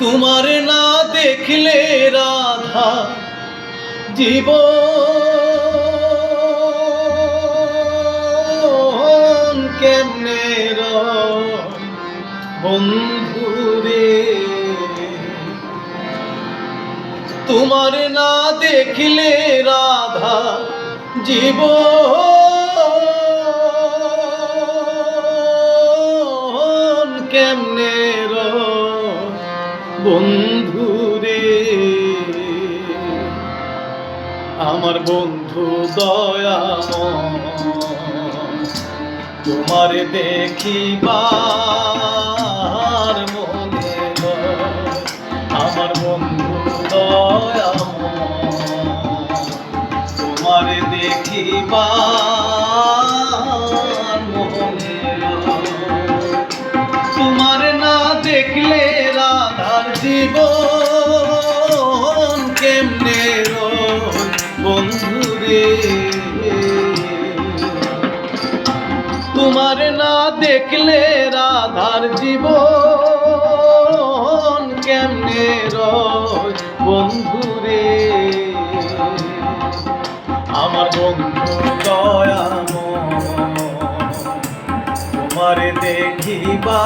তোমার না দেখলে রাধা জীব কেমনে বন্ধুরে তোমার না দেখলে রাধা জীব কেমনে বন্ধুরে আমার বন্ধু দয়া তোমার দেখিবার মনে। আমার বন্ধু দয়াময় তোমার দেখিবার তোমার না দেখলে রাধার জীবন কেমনে রয় বন্ধুরে আমার বন্ধু দয়াময় তোমার দেখিবার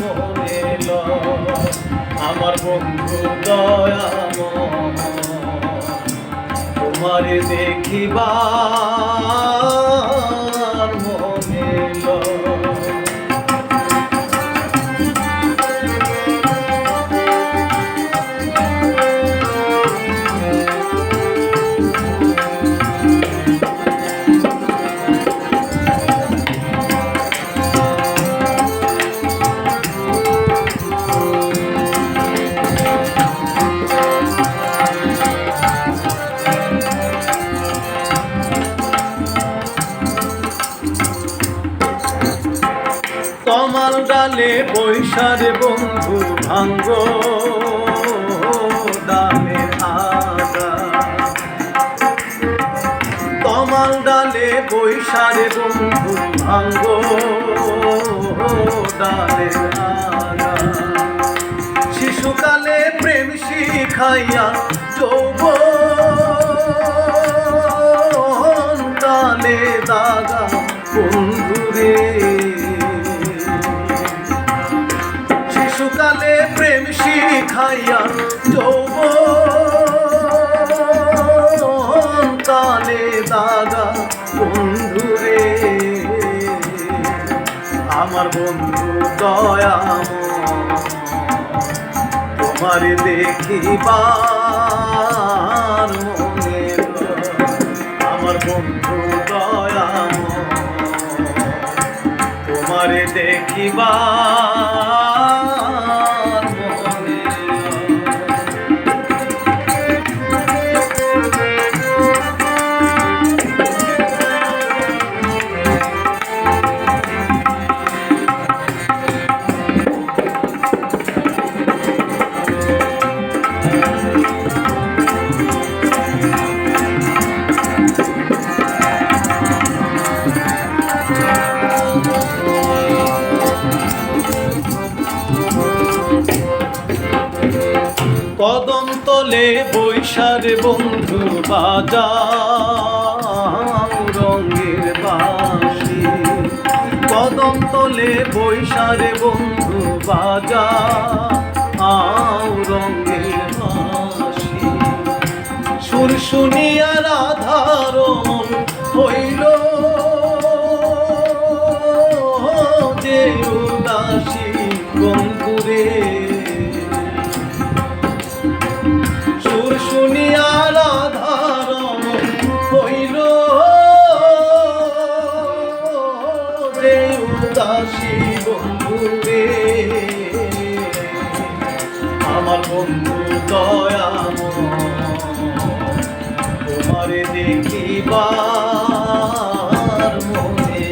মনে। আমার বন্ধু দয়াময় তোমার দেখিবার ডালে বৈশারে বন্ধু ভাঙ্গ ডালে কমাল ডালে বৈশারে বন্ধু ভাঙ্গ ডালে শিশুকালে প্রেম শিখাইয়া যৌব শিখাইয়া যৌব কালে দাদা বন্ধুরে, আমার বন্ধু দয়াময়, তোমার দেখিবার মনে আমার বন্ধু দয়াময়, তোমার দেখিবার কদম তলে বৈশারে বন্ধু বাজাও রঙের বাসি কদম তলে বৈশারে বন্ধু বাজা আও রঙের বাসি সুর শুনিয়া রাধার মন হইল যে উদাসী বন্ধুরে। আমার বন্ধু দয়াময় তোমারে দেখিবার মনে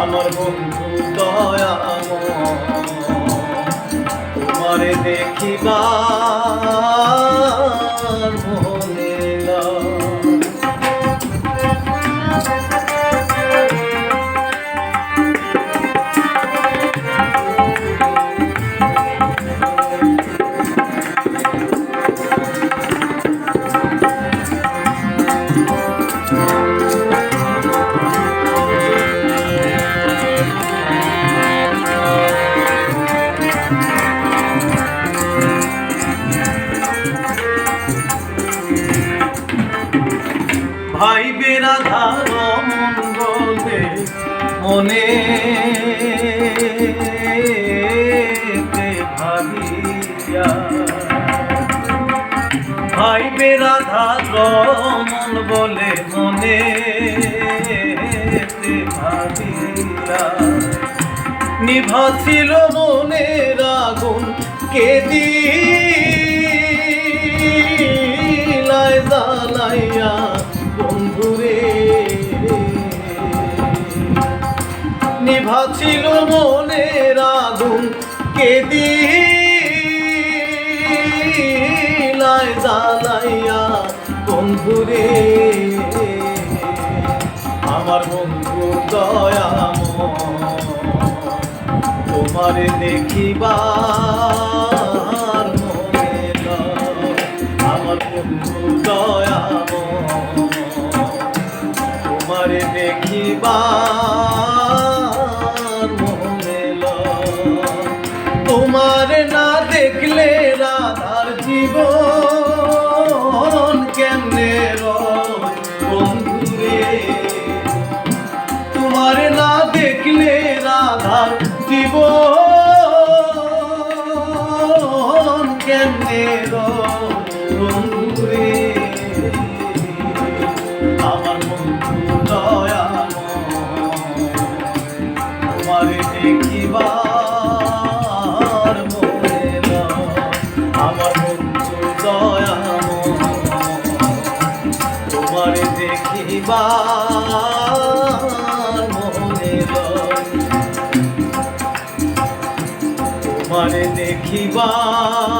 আমার বন্ধু দয়াময় তোমারে দেখিবার ভাই ভাইবে রাধা রমন বলে মনে ভাবিয়া। ভাইবে রাধা রমন বলে মনে ভাবিয়া। নিভাছিল মনের রাগুন কেদি নিভা ছিল মনের আগুন। কে দিলায় জ্বালাইয়া বন্ধুরে? আমার বন্ধু দয়াম তোমারে দেখিবার মনে আমার বন্ধু জীবন কেমনে বন্ধুরে? তোমার না দেখলে রাধার জীবন কেমনে বন্ধুরে? তোমারে দেখিবার